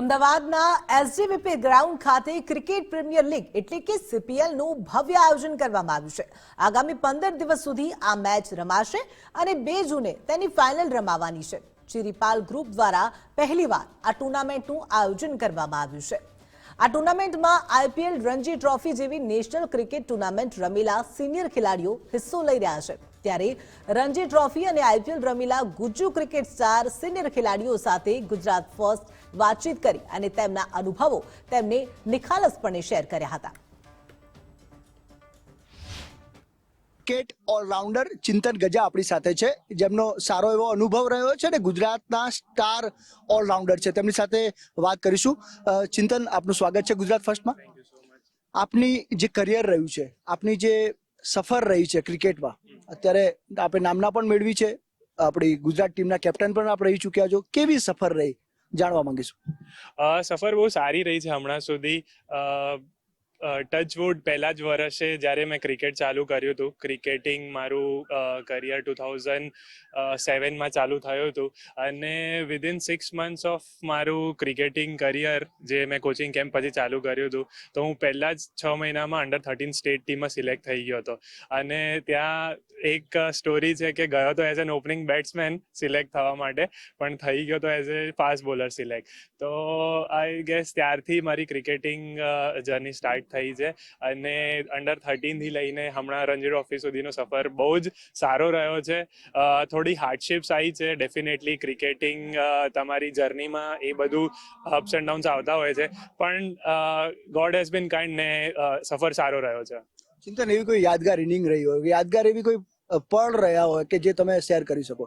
અમદાવાદના SGVP ground ખાતે cricket premier league એટલે કે સીપીએલનું ભવ્ય આયોજન કરવામાં આવ્યું છે. આગામી પંદર દિવસ સુધી આ મેચ રમાશે અને બે જૂને તેની ફાઇનલ રમાવાની છે. ચિરીપાલ ગ્રુપ દ્વારા પહેલીવાર આ ટુર્નામેન્ટનું આયોજન કરવામાં આવ્યું છે. આ ટુર્નામેન્ટમાં આઈપીએલ રણજી ટ્રોફી જેવી નેશનલ ક્રિકેટ ટુર્નામેન્ટ રમેલા સિનિયર ખેલાડીઓ હિસ્સો લઈ રહ્યા છે. ત્યારે રણજી ટ્રોફી અને આઈપીએલ રમેલા ગુજ્જુ ક્રિકેટ સ્ટાર સિનિયર ખેલાડીઓ સાથે ગુજરાત ફર્સ્ટ વાતચીત કરી અને તેમના અનુભવો તેમને નિખાલસપણે શેર કર્યા હતા. ક્રિકેટ ઓલરાઉન્ડર ચિંતન ગજા આપણી સાથે છે. જેમનો સારો એવો અનુભવ રહ્યો છે અને ગુજરાતના સ્ટાર ઓલરાઉન્ડર છે. તેમની સાથે વાત કરીશું. ચિંતન, આપનું સ્વાગત છે ગુજરાત ફર્સ્ટમાં. આપની જે કરિયર રહ્યું છે, આપની જે સફર રહી છે ક્રિકેટમાં. અત્યારે આપણે નામના પણ મેળવી છે. આપણી ગુજરાત ટીમના કેપ્ટન પણ આપ રહી ચૂક્યા છો. કેવી સફર રહી? જાણવા માંગીશું. સફર બહુ સારી રહી છે હમણાં સુધી. ટચવુડ પહેલા જ વર્ષે જ્યારે મેં ક્રિકેટ ચાલુ કર્યું હતું. ક્રિકેટિંગ મારું કરિયર ટુ થાઉઝન્ડ સેવનમાં ચાલુ થયું હતું. અને વિધિન સિક્સ મંથ્સ ઓફ મારું ક્રિકેટિંગ કરિયર જે મેં કોચિંગ કેમ્પ પછી ચાલુ કર્યું હતું, તો હું પહેલાં જ છ મહિનામાં અંડર થર્ટીન સ્ટેટ ટીમમાં સિલેક્ટ થઈ ગયો હતો. અને ત્યાં એક સ્ટોરી છે કે ગયો તો as an opening batsman select થવા માટે, પણ થઈ ગયો તો as a fast bowler select તો આઈ ગેસ ત્યારથી મારી ક્રિકેટિંગ જર્ની સ્ટાર્ટ થઈ છે. અને અંડર થર્ટીનથી લઈને હમણાં રણજી ટ્રોફી સુધીનો સફર બહુ જ સારો રહ્યો છે. થોડી હાર્ડશિપ્સ આવી છે. ડેફિનેટલી ક્રિકેટિંગ તમારી જર્નીમાં એ બધું અપ્સ એન્ડ ડાઉન્સ આવતા હોય છે. પણ ગોડ હેઝ બીન કાઇન્ડ ને સફર સારો રહ્યો છે. ચિંતન, એવી કોઈ યાદગાર ઇનિંગ રહી હોય? યાદગાર એવી કોઈ પળ રહ્યા હોય કે જે તમે શેર કરી શકો?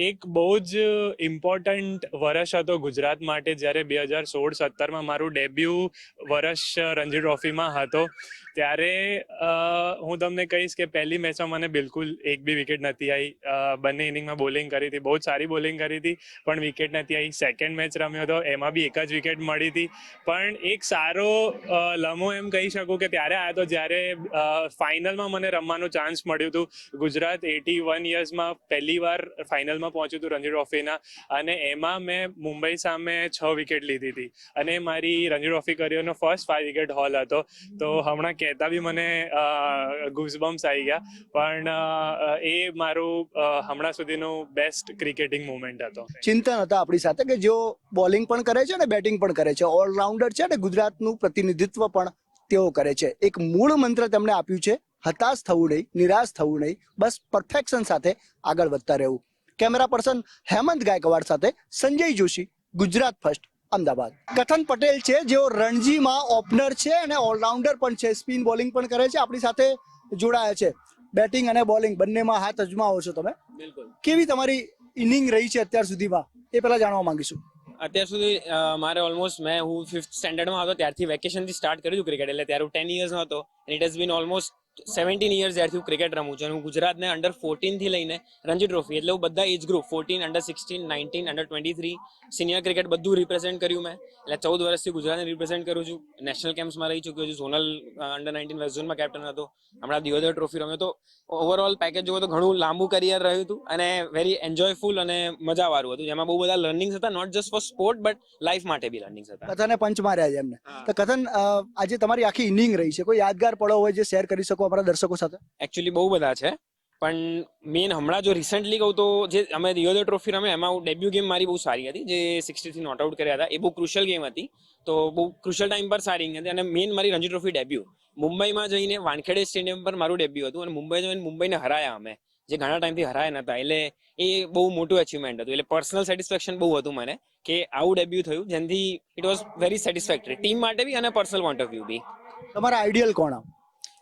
એક બહુ જ ઇમ્પોર્ટન્ટ વર્ષ હતો ગુજરાત માટે જ્યારે બે હજાર સોળ સત્તરમાં મારું ડેબ્યુ વર્ષ રણજી ટ્રોફીમાં હતો. ત્યારે હું તમને કહીશ કે પહેલી મેચમાં મને બિલકુલ એક બી વિકેટ નથી આવી બંને ઇનિંગમાં બોલિંગ કરી હતી, બહુ જ સારી બોલિંગ કરી હતી, પણ વિકેટ નથી આવી સેકન્ડ મેચ રમ્યો હતો એમાં બી એક જ વિકેટ મળી હતી. પણ એક સારો લમો એમ કહી શકું કે ત્યારે આવ્યો હતો જ્યારે ફાઇનલમાં મને રમવાનું ચાન્સ મળ્યું હતું. ગુજરાત એટી વન યર્સમાં પહેલી વાર ફાઇનલમાં પહોંચ્યું હતું રણજી ટ્રોફીના અને એમાં મેં મુંબઈ સામે છ વિકેટ લીધી હતી. અને મારી રણજી ટ્રોફી કરિયરનો ફર્સ્ટ ફાઈવ વિકેટ હોલ હતો. તો હમણાં કહેતા બી મને ગુઝબમ્સ આવી ગયા. પણ એ મારું હમણાં સુધીનો બેસ્ટ ક્રિકેટિંગ મુમેન્ટ હતો. ચિંતન હતા આપણી સાથે કે જેઓ બોલિંગ પણ કરે છે ને બેટિંગ પણ કરે છે. ઓલરાઉન્ડર છે ને ગુજરાતનું પ્રતિનિધિત્વ પણ તેઓ કરે છે. એક મૂળ મંત્ર તેમણે આપ્યું છે, હતાશ થવું નહીં, નિરાશ થવું નહીં, બસ પરફેક્શન સાથે આગળ વધતા રહેવું. કેમેરા પર્સન હેમંત ગાયકવાડ સાથે સંજય જોશી, ગુજરાત ફર્સ્ટ અમદાવાદ. કથન પટેલ છે જેઓ રણજીમાં ઓપનર છે અને ઓલરાઉન્ડર પણ છે સ્પિન બોલિંગ પણ કરે છે આપણી સાથે જોડાયા છે. બેટિંગ અને બોલિંગ બંનેમાં હાથ અજમાવો છો તમે? કેવી તમારી ઇનિંગ રહી છે અત્યાર સુધીમાં? એ પહેલા જાણવા માંગીશું. અત્યાર સુધી મારે ઓલમોસ્ટ મેં હું ફિફ્થ સ્ટેન્ડર્ડમાં હતો ત્યારથી વેકેશનથી સ્ટાર્ટ કર્યું હતું ક્રિકેટ એટલે ત્યારે હું ટેન ઇયર્સનો હતો it has been almost seventeen years જ્યારથી હું ક્રિકેટ રમું છું અને હું ગુજરાતને અંડર ફોર્ટીનથી લઈને રણજી ટ્રોફી એટલે હું બધા age group fourteen under sixteen nineteen under twenty three senior cricket બધું રિપ્રેઝેન્ટ કર્યું મેં. એટલે ચૌદ વર્ષથી ગુજરાતને રિપ્રેઝેન્ટ કરું છું. નેશનલ કેમ્પ્સમાં રહી ચૂક્યો છું. ઝોનલ અંડર નાઇન્ટીન વેસ્ટ ઝોનમાં કેપ્ટન હતો. હમણાં દિયોદર ટ્રોફી રમ્યો તો ઓવરઓલ પેકેજ જોવો તો ઘણું લાંબુ કરિયર રહ્યું હતું અને વેરી એન્જોયફુલ અને મજાવાળું હતું. જેમાં બહુ બધા લર્નિંગ્સ હતા not just for sport but life માટે બી લર્નિંગ્સ હતા. કથને પંચ માર્યા છે એમને. તો કથન આજે તમારી આખી ઇનિંગ રહી છે. કોઈ યાદગાર પળો હોય જે શેર કરી શકો અમારા દર્શકો સાથે? એકચ્યુઅલી બહુ બધા છે. પણ મેન હમણાં જો રિસન્ટલી કહું તો જે અમે દિયોદર ટ્રોફી રમે એમાં ડેબ્યુ ગેમ મારી બહુ સારી હતી. જે સિક્સટીથી નોટ આઉટ કર્યા હતા. એ બહુ ક્રુશિયલ ગેમ હતી. તો બહુ ક્રુશિયલ ટાઈમ પર સારી હતી. અને મેન મારી રણજી ટ્રોફી ડેબ્યુ મુંબઈમાં જઈને વાનખેડે સ્ટેડિયમ પર મારું ડેબ્યુ હતું. અને મુંબઈ જઈને મુંબઈને હરાયા અમે. જે ઘણા ટાઈમથી હરાયા નતા. એટલે એ બહુ મોટું અચીવમેન્ટ હતું. એટલે પર્સનલ સેટિસ્ફેક્શન બહુ હતું મને કે આવું ડેબ્યુ થયું. જેનાથી it was very satisfactory team માટે બી અને પર્સનલ પોઈન્ટ ઓફ વ્યૂ બી. તમારા આઈડિયલ કોણ આમ?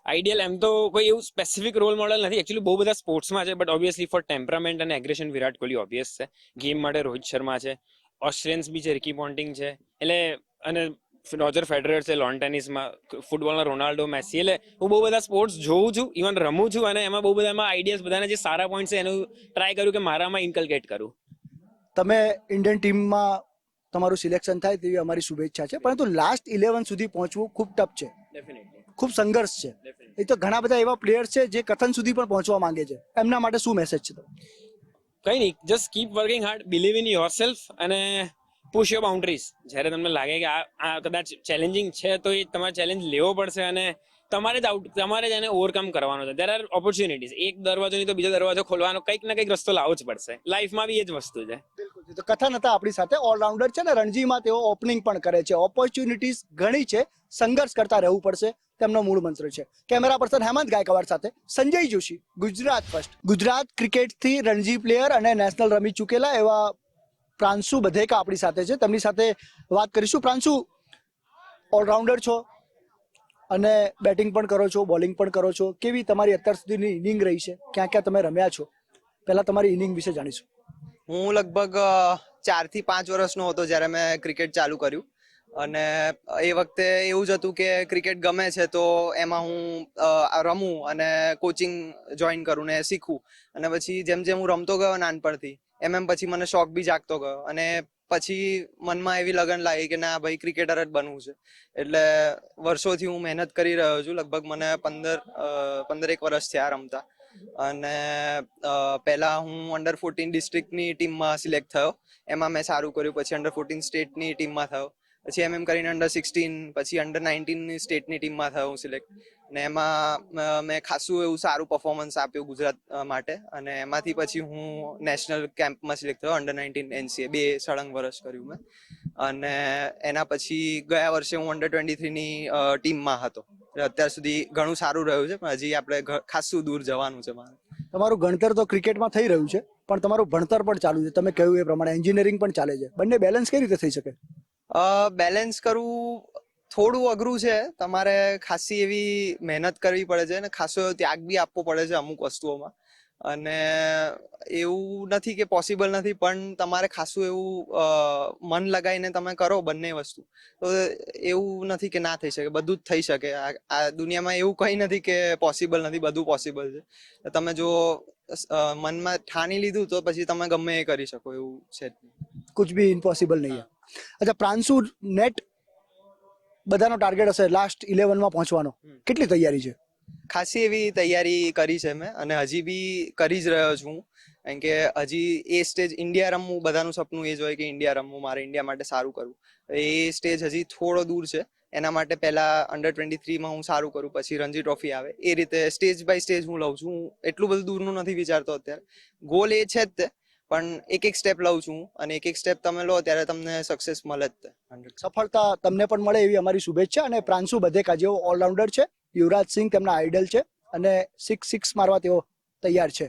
આઈડિયલ એમ તો કોઈ એવું સ્પેસિફિક રોલ મોડલ નથી. એકચ્યુઅલી બહુ બધા સ્પોર્ટ્સમાં છે બટ ઓબ્વિયસલી ફોર ટેમ્પરામેન્ટ અને એગ્રેશન વિરાટ કોહલી ઓબ્વિયસ છે. ગેમ માટે રોહિત શર્મા છે. ઓસ્ટ્રેલિયન્સ બી છે રિકી પોન્ટિંગ છે. એટલે, અને રોજર ફેડરર છે લોન ટેનિસમાં ફૂટબોલના રોનાલ્ડો મેસી એટલે હું બહુ બધા સ્પોર્ટ્સ જોઉં છું ઇવન રમું છું, અને એમાં બહુ બધા એમાં આઈડિયાઝ બધાના જે સારા પોઈન્ટ છે, એનું ટ્રાય કર્યું કે મારામાં ઇન્કલકેટ કરું. તમે ઇન્ડિયન ટીમમાં તમારું સિલેક્શન થાય તેવી અમારી શુભેચ્છા છે. પરંતુ લાસ્ટ ઇલેવન સુધી પહોંચવું ખૂબ ટફ છે. ખૂબ સંઘર્ષ છે. એ તો ઘણા બધા એવા પ્લેયર્સ છે જે કથન સુધી પણ પહોંચવા માંગે છે. એમના માટે શું મેસેજ છે? કઈ નહીં just keep working hard believe in yourself અને પુશ યોર બાઉન્ડ્રીઝ જ્યારે તમને લાગે કે આ આ કદાચ ચેલેન્જિંગ છે તો એ તમારે ચેલેન્જ લેવો પડશે અને તમારે જ આઉટ તમારે જ એને ઓવરકમ કરવાનો છે. દેર આર ઓપોર્ચ્યુનિટીઝ એક દરવાજો નહીં તો બીજો દરવાજો ખોલવાનો કંઈક ના કંઈક રસ્તો લાવવો જ પડશે. લાઈફમાં બી એ જ વસ્તુ છે. તો કથન હતા આપણી સાથે. ઓલરાઉન્ડર છે ને રણજીમાં તેઓ ઓપનિંગ પણ કરે છે. ઓપોર્ચ્યુનિટીઝ ઘણી છે. સંઘર્ષ કરતા રહેવું પડશે. તેમનો મૂળ મંત્ર છે. કેમેરા પર્સન હેમંત ગાયકવાડ સાથે સંજય જોશી, ગુજરાત ફર્સ્ટ ગુજરાત ક્રિકેટથી રણજી પ્લેયર અને નેશનલ રમી ચૂકેલા એવા પ્રાંશુ બધેકા આપણી સાથે છે. તેમની સાથે વાત કરીશું. પ્રાંશુ ઓલરાઉન્ડર છો અને બેટિંગ પણ કરો છો બોલિંગ પણ કરો છો. કેવી તમારી અત્યાર સુધીની ઇનિંગ રહી છે? ક્યાં ક્યાં તમે રમ્યા છો? પહેલા તમારી ઇનિંગ વિશે જાણીશું. હું લગભગ ચારથી પાંચ વર્ષનો હતો જ્યારે મેં ક્રિકેટ ચાલુ કર્યું. અને એ વખતે એવું જ હતું કે ક્રિકેટ ગમે છે તો એમાં હું રમું અને કોચિંગ જોઈન કરું ને શીખું. અને પછી જેમ જેમ હું રમતો ગયો નાનપણથી, એમ એમ પછી મને શોખ બી જાગતો ગયો. અને પછી મનમાં એવી લગન લાગી કે ના ભાઈ ક્રિકેટર જ બનવું છે. એટલે વર્ષોથી હું મહેનત કરી રહ્યો છું. લગભગ મને પંદર પંદરેક વર્ષ થયા રમતા. અને પહેલા હું અંડર ફોર્ટીન ડિસ્ટ્રિક્ટની ટીમમાં સિલેક્ટ થયો. એમાં મેં સારું કર્યું, પછી અંડર ફોર્ટીન સ્ટેટની ટીમમાં થયો. પછી એમ એમ કરીને અંડર સિક્સટીન પછી અંડર નાઇન્ટીનની સ્ટેટની ટીમમાં થયો હું સિલેક્ટ ને એમાં મેં ખાસું એવું સારું પરફોર્મન્સ આપ્યું ગુજરાત માટે. અને એમાંથી પછી હું નેશનલ કેમ્પમાં સિલેક્ટ થયો અંડર નાઇન્ટીન એનસીએ બે સળંગ વર્ષ કર્યું મેં. અને એના પછી ગયા વર્ષે હું અંડર ટ્વેન્ટી થ્રીની ટીમમાં હતો. અત્યાર સુધી ઘણું સારું રહ્યું છે પણ હજી આપણે ખાસું દૂર જવાનું છે મારે. તમારું ગણતર તો ક્રિકેટમાં થઈ રહ્યું છે પણ તમારું ભણતર પણ ચાલુ છે. તમે કહ્યું એ પ્રમાણે એન્જિનિયરિંગ પણ ચાલે છે. બંને બેલેન્સ કઈ રીતે થઈ શકે? બેલેન્સ કરવું થોડું અઘરું છે. તમારે ખાસી એવી મહેનત કરવી પડે છે અને ખાસો ત્યાગ બી આપવો પડે છે અમુક વસ્તુઓમાં. અને એવું નથી કે પોસિબલ નથી પણ તમારે ખાસું એવું મન લગાવીને તમે કરો બંને વસ્તુ. તો એવું નથી કે ના થઈ શકે બધું જ થઈ શકે. આ દુનિયામાં એવું કંઈ નથી કે પોસિબલ નથી બધું પોસિબલ છે. તમે જો મનમાં ઠાની લીધું તો પછી તમે ગમે એ કરી શકો એવું છે કુછ ભી ઇમ્પોસિબલ નહીં અચ્છા પ્રાંશુ નેટ બધાનો ટાર્ગેટ હશે લાસ્ટ ઇલેવનમાં પહોંચવાનો. કેટલી તૈયારી છે? ખાસી એવી તૈયારી કરી છે મેં અને હજી બી કરી જ રહ્યો છું. કારણ કે હજી એ સ્ટેજ ઇન્ડિયા રમવું, બધાનું સપનું એ જ હોય કે ઇન્ડિયા રમવું, મારે ઇન્ડિયા માટે સારું કરવું. એ સ્ટેજ હજી થોડો દૂર છે. એના માટે પહેલા અંડર ટ્વેન્ટી થ્રીમાં હું સારું કરું, પછી રણજી ટ્રોફી આવે. એ રીતે સ્ટેજ બાય સ્ટેજ હું લઉં છું. એટલું બધું દૂરનું નથી વિચારતો અત્યારે. ગોલ એ છે જ તે, પણ એક એક સ્ટેપ લઉં છું અને એક એક સ્ટેપ તમે લો ત્યારે તમને સક્સેસ મળે જ તે. 100%. સફળતા તમને પણ મળે એવી અમારી શુભેચ્છા અને પ્રાંશુ બધેકા જેઓ ઓલરાઉન્ડર છે. યુવરાજ સિંહ તેમના આઈડલ છે અને સિક્સ સિક્સ મારવા તેઓ તૈયાર છે.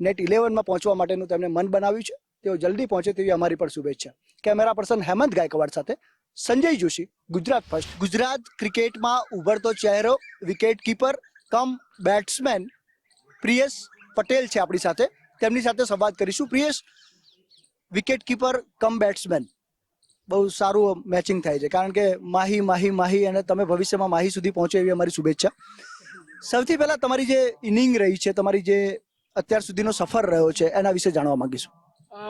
નેટ ઇલેવનમાં પહોંચવા માટેનું તેમણે મન બનાવ્યું છે. તેઓ જલ્દી પહોંચે તેવી અમારી પણ શુભેચ્છા. કેમેરા પર્સન હેમંત ગાયકવાડ સાથે સંજય જોશી, ગુજરાત ફર્સ્ટ ગુજરાત ક્રિકેટમાં ઉભરતો ચહેરો wicket keeper cum batsman Priyesh Patel છે આપણી સાથે. તેમની સાથે સંવાદ કરીશું. Priyesh wicket keeper cum batsman બહુ સારું મેચિંગ થાય છે. કારણ કે માહી માહી માહી અને તમે ભવિષ્યમાં માહી સુધી પહોંચો એવી અમારી શુભેચ્છા. સૌથી પહેલા તમારી જે ઇનિંગ રહી છે, તમારી જે અત્યાર સુધીનો સફર રહ્યો છે, એના વિશે જાણવા માંગીશું.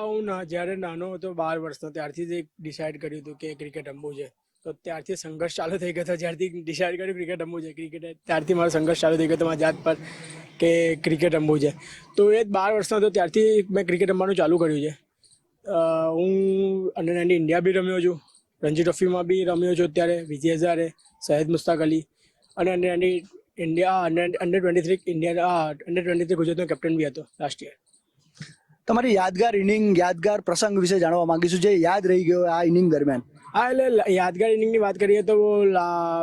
હું જ્યારે નાનો હતો બાર વર્ષનો, ત્યારથી જ એક ડિસાઈડ કર્યું હતું કે ક્રિકેટ રમવું છે. તો ત્યારથી સંઘર્ષ ચાલુ થઈ ગયો હતો. જ્યારથી ડિસાઈડ કર્યું ક્રિકેટ રમવું છે ક્રિકેટ ત્યારથી મારો સંઘર્ષ ચાલુ થઈ ગયો હતો, મારા જાત પર કે ક્રિકેટ રમવું છે. તો એ બાર વર્ષનો હતો, ત્યારથી મેં ક્રિકેટ રમવાનું ચાલુ કર્યું છે. હું અંડર નાઇન્ટી ઇન્ડિયા બી રમ્યો છું. રણજી ટ્રોફીમાં બી રમ્યો છું અત્યારે વિજય હજારે સૈયદ મુસ્તાક અલી. અને under ninety India under twenty three India under twenty three ગુજરાતનો કેપ્ટન બી હતો લાસ્ટ યર તમારી યાદગાર ઇનિંગ યાદગાર પ્રસંગ વિશે જાણવા માંગીશું જે યાદ રહી ગયો આ ઇનિંગ દરમિયાન. હા એટલે યાદગાર ઇનિંગની વાત કરીએ તો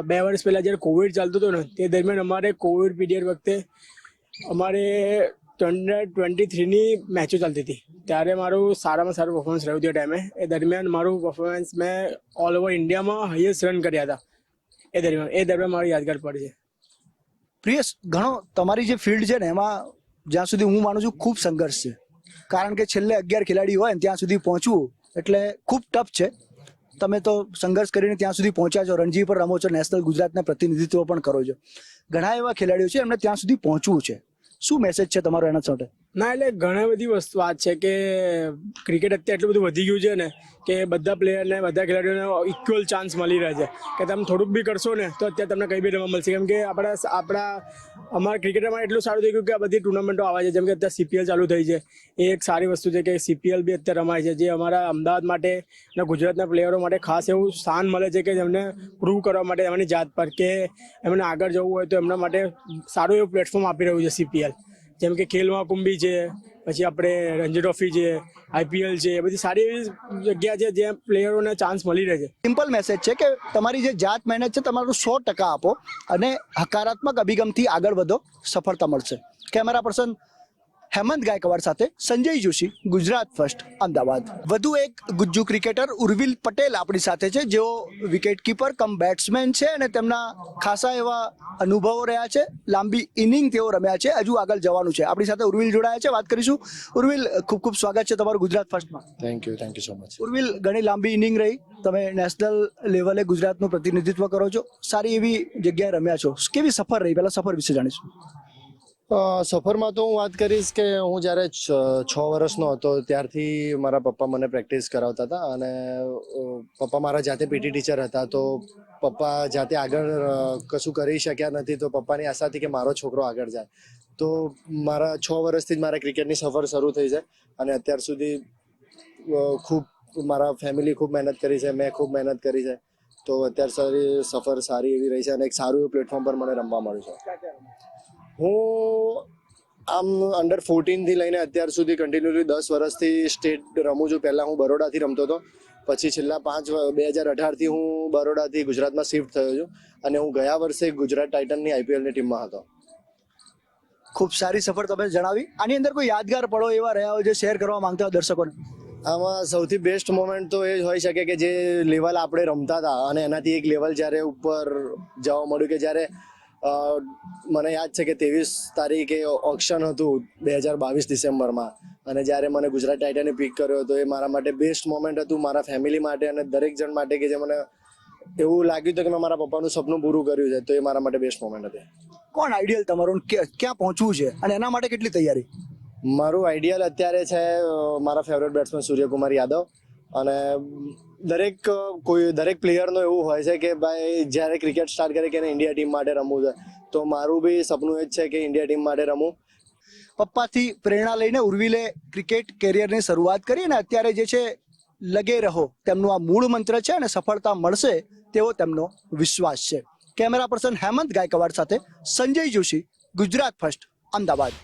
બે વર્ષ પહેલાં જ્યારે કોવિડ ચાલતું હતું ને તે દરમિયાન અમારે કોવિડ પીરિયડ વખતે અમારે ટ્વેન્ટી થ્રીની મેચો ચાલતી હતી. ત્યારે મારું સારામાં સારું પરફોર્મન્સ રહ્યું એ ટાઈમે એ. દરમિયાન મારું પરફોર્મન્સ મેં ઓલ ઓવર ઇન્ડિયામાં હાઈએસ્ટ રન કર્યા હતા. એ દરમિયાન એ દરમિયાન મારી યાદગાર પડી છે. પ્રિયસ, ઘણો તમારી જે ફિલ્ડ છે ને, એમાં જ્યાં સુધી હું માનું છું ખૂબ સંઘર્ષ છે. કારણ કે છેલ્લે અગિયાર ખેલાડી હોય ને, ત્યાં સુધી પહોંચવું એટલે ખૂબ ટફ છે. તમે તો સંઘર્ષ કરીને ત્યાં સુધી પહોંચ્યા છો, રણજી પર રમો છો નેશનલ ગુજરાતના પ્રતિનિધિત્વ પણ કરો છો. ઘણા એવા ખેલાડીઓ છે, એમને ત્યાં સુધી પહોંચવું છે. શું મેસેજ છે તમારો એના માટે ના, એટલે ઘણી બધી વસ્તુ વાત છે કે ક્રિકેટ અત્યારે એટલું બધું વધી ગયું છે ને કે બધા પ્લેયરને બધા ખેલાડીઓને ઇક્વલ ચાન્સ મળી રહે છે. કે તમે થોડુંક બી કરશો ને, તો અત્યારે તમને કંઈ બી રમવા મળશે. કેમ કે આપણા આપણા, અમારા ક્રિકેટમાં એટલું સારું થઈ ગયું કે આ બધી ટુર્નામેન્ટો આવે છે. જેમ કે અત્યારે સીપીએલ ચાલુ થઈ છે. એ એક સારી વસ્તુ છે કે સીપીએલ બી અત્યારે રમાય છે. જે અમારા અમદાવાદ માટે અને ગુજરાતના પ્લેયરો માટે ખાસ એવું સ્થાન મળે છે કે જેમને પ્રૂવ કરવા માટે, એમની જાત પર કે એમને આગળ જવું હોય તો એમના માટે સારું એવું પ્લેટફોર્મ આપી રહ્યું છે સીપીએલ જેમ કે ખેલ મહાકુંભી છે, પછી આપણે રણજી ટ્રોફી છે, આઈપીએલ છે બધી સારી એવી જગ્યા છે જ્યાં પ્લેયરોને ચાન્સ મળી રહે છે. સિમ્પલ મેસેજ છે કે તમારી જે જાત મહેનત છે તમારું સો ટકા આપો અને હકારાત્મક અભિગમથી આગળ વધો, સફળતા મળશે. કેમેરા પર્સન હેમંત ગાયકવાડ સાથે સંજય જોશી ગુજરાત ફર્સ્ટ અમદાવાદ. વધુ એક ગુજ્જુ ક્રિકેટર ઉર્વિલ પટેલ આપણી સાથે છે જેઓ વિકેટ કીપર કમ બેટ્સમેન છે અને તેમના ખાસા એવા અનુભવો રહ્યા છે. લાંબી ઇનિંગ તેઓ રમ્યા છે હજુ આગળ જવાનું છે. આપણી સાથે ઉર્વિલ જોડાયા છે વાત કરીશું. ઉર્વિલ ખૂબ ખૂબ સ્વાગત છે તમારું Gujarat ફર્સ્ટમાં thank you thank you so much Urvil ઘણી લાંબી ઇનિંગ રહી. તમે નેશનલ લેવલે ગુજરાતનું પ્રતિનિધિત્વ કરો છો. સારી એવી જગ્યાએ રમ્યા છો. કેવી સફર રહી? પહેલા સફર વિશે જાણીશું. સફરમાં તો હું વાત કરીશ કે હું જ્યારે છ વર્ષનો હતો ત્યારથી મારા પપ્પા મને પ્રેક્ટિસ કરાવતા હતા અને પપ્પા મારા જાતે પીટી ટીચર હતા તો પપ્પા જાતે આગળ કશું કરી શક્યા નથી તો પપ્પાની આશા હતી કે મારો છોકરો આગળ જાય. તો મારા છ વર્ષથી જ મારા ક્રિકેટની સફર શરૂ થઈ છે અને અત્યાર સુધી ખૂબ મારા ફેમિલી ખૂબ મહેનત કરી છે, મેં ખૂબ મહેનત કરી છે. તો અત્યાર સારી સફર સારી એવી રહી છે અને એક સારું એવું પ્લેટફોર્મ પર મને રમવા મળ્યું છે. હું આમ અંડરથી લઈને અત્યાર સુધી કન્ટિન્યુઅલી દસ વર્ષથી સ્ટેટ રમું છું. પહેલાં હું બરોડાથી રમતો હતો. પછી છેલ્લા પાંચ બે હજાર અઢારથી હું બરોડાથી ગુજરાતમાં શિફ્ટ થયો છું અને હું ગયા વર્ષે ગુજરાત ટાઇટનની આઈપીએલની ટીમમાં હતો. ખૂબ સારી સફર તમે જણાવી. આની અંદર કોઈ યાદગાર પળો એવા રહ્યા હોય જે શેર કરવા માંગતા હોય દર્શકોને? આમાં સૌથી બેસ્ટ મોમેન્ટ તો એ જ હોઈ શકે કે જે લેવલ આપણે રમતા હતા અને એનાથી એક લેવલ જ્યારે ઉપર જવા મળ્યું કે જ્યારે મને યાદ છે કે ત્રેવીસ તારીખે ઓક્શન હતું બે હજાર બાવીસ ડિસેમ્બરમાં. અને જ્યારે મને ગુજરાત ટાઇટને પિક કર્યો હતો એ મારા માટે બેસ્ટ મોમેન્ટ હતું મારા ફેમિલી માટે અને દરેક જણ માટે કે જે મને એવું લાગ્યું હતું કે મેં મારા પપ્પાનું સપનું પૂરું કર્યું છે તો એ મારા માટે બેસ્ટ મોમેન્ટ હતી. કોણ આઈડિયલ તમારું ક્યાં પહોંચવું છે? અને એના માટે કેટલી તૈયારી? મારું આઈડિયલ અત્યારે છે મારા ફેવરેટ બેટ્સમેન સૂર્યકુમાર યાદવ અને દરેક કોઈ, દરેક પ્લેયરનો એવું હોય છે કે ભાઈ જ્યારે ક્રિકેટ સ્ટાર્ટ કરે કે એને ઇન્ડિયા ટીમ માટે રમવું છે, તો મારું બી સપનું એ જ છે કે ઇન્ડિયા ટીમ માટે રમું. પપ્પાથી પ્રેરણા લઈને ઉર્વિલે ક્રિકેટ કેરિયરની શરૂઆત કરી અને અત્યારે જે છે, લગે રહો, તેમનું આ મૂળ મંત્ર છે અને સફળતા મળશે તેવો તેમનો વિશ્વાસ છે. કેમેરા પર્સન હેમંત ગાયકવાડ સાથે સંજય જોશી, ગુજરાત ફર્સ્ટ, અમદાવાદ.